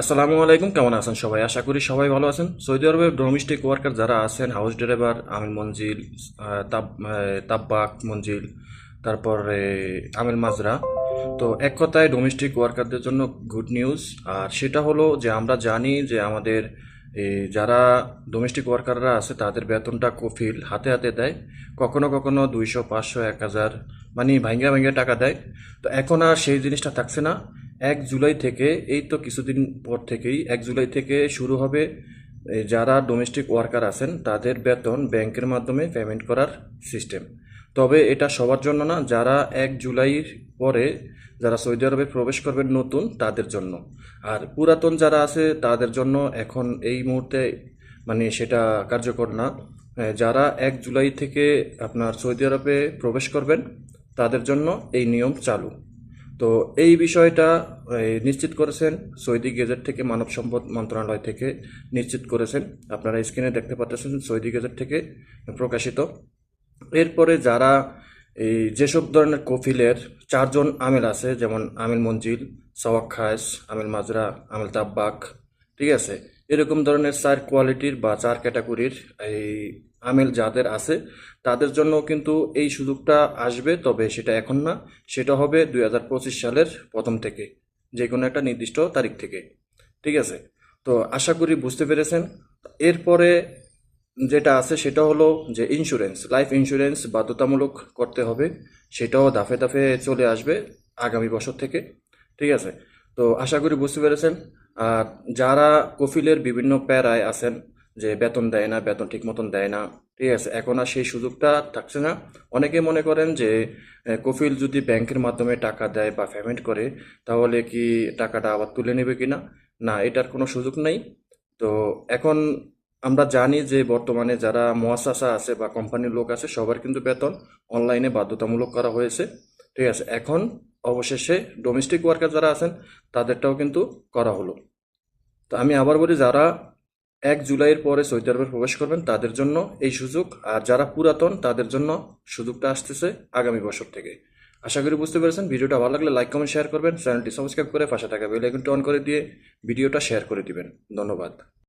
আসসালামু আলাইকুম, কেমন আছেন সবাই? আশা করি সবাই ভালো আছেন। সৌদি আরবের ডোমেস্টিক ওয়ার্কার যারা আছেন হাউস ড্রাইভার আমিল মঞ্জিল তাব্বাক মঞ্জিল, তারপরে আমিল মাজরা। তো এক কথায় ডোমেস্টিক ওয়ার্কারদের জন্য গুড নিউজ আর সেটা হলো যে আমরা জানি যে আমাদের যারা ডোমেস্টিক ওয়ার্কাররা আছে, তাদের বেতনটা কফিল হাতে হাতে দেয়। কখনো কখনো দুইশো, পাঁচশো, এক হাজার মানে ভাঙ্গা ভাঙ্গা টাকা দেয়। তো এখন আর সেই জিনিসটা থাকছে না। এক জুলাই থেকে, এই তো কিছুদিন পর থেকেই, এক জুলাই থেকে শুরু হবে যারা ডোমেস্টিক ওয়ার্কার আছেন, তাদের বেতন ব্যাংকের মাধ্যমে পেমেন্ট করার সিস্টেম তবে এটা সবার জন্য না, যারা এক জুলাইয়ের পরে যারা সৌদি আরবে প্রবেশ করবেন নতুন, তাদের জন্য। আর পুরাতন যারা আছে, তাদের জন্য এখন এই মুহূর্তে মানে সেটা কার্যকর না। যারা এক জুলাই থেকে আপনার সৌদি আরবে প্রবেশ করবেন, তাদের জন্য এই নিয়ম চালু। তো এই বিষয়টা নিশ্চিত করেছেন সৌদি গেজেট থেকে, মানব সম্পদ মন্ত্রণালয় থেকে নিশ্চিত করেছেন। আপনারা স্ক্রিনে দেখতে পাচ্ছেন সৌদি গেজেট থেকে প্রকাশিত। এরপরে যারা এই যেসব ধরনের কফিলের চারজন আমেল আছে, যেমন আমিল মঞ্জিল, সওয়াক খায়েস আমিল মাজরা আমিল তাব্বাক ঠিক আছে? এরকম ধরনের চার কোয়ালিটির বা চার ক্যাটাগরির এই আমেল যাদের আছে, তাদের জন্য কিন্তু এই সুযোগটা আসবে, তবে সেটা এখন না। সেটা হবে দুই হাজার পঁচিশ সালের প্রথম থেকে যে কোনো একটা নির্দিষ্ট তারিখ থেকে। ঠিক আছে? তো আশা করি বুঝতে পেরেছেন। এরপরে যেটা আছে সেটা হলো যে ইন্স্যুরেন্স লাইফ ইন্স্যুরেন্স বাধ্যতামূলক করতে হবে। সেটাও দাফে দাফে চলে আসবে আগামী বছর থেকে। ঠিক আছে? তো আশা করি বুঝতে পেরেছেন। আর যারা কফিলের বিভিন্ন প্যারায় আছেন, যে বেতন দেয় না, বেতন ঠিক মতন দেয় না, ঠিক আছে, এখন আর সেই সুযোগটা থাকছে না। অনেকে মনে করেন যে কফিল যদি ব্যাংকের মাধ্যমে টাকা দেয় বা পেমেন্ট করে, তাহলে কি টাকাটা আবার তুলে নেবে কিনা? না, এটার কোনো সুযোগ নেই। তো এখন আমরা জানি যে, বর্তমানে যারা মোয়াসাসা আছে বা কোম্পানির লোক আছে, সবার কিন্তু বেতন অনলাইনে বাধ্যতামূলক করা হয়েছে, ঠিক আছে। এখন অবশেষে ডোমেস্টিক ওয়ার্কার যারা আছেন, তাদেরটাও কিন্তু করা হলো। তো আমি আবার বলি, যারা এক জুলাইয়ের পরে সৌদি আরবে প্রবেশ করবেন, তাদের জন্য এই সুযোগ, আর যারা পুরাতন, তাদের জন্য সুযোগটা আসতেছে আগামী বছর থেকে। আশা করি বুঝতে পেরেছেন। ভিডিওটা ভালো লাগলে লাইক কমেন্ট শেয়ার করবেন। চ্যানেলটি সাবস্ক্রাইব করে পাশে থাকা বেল আইকনটি অন করে দিয়ে ভিডিওটা শেয়ার করে দিবেন। ধন্যবাদ।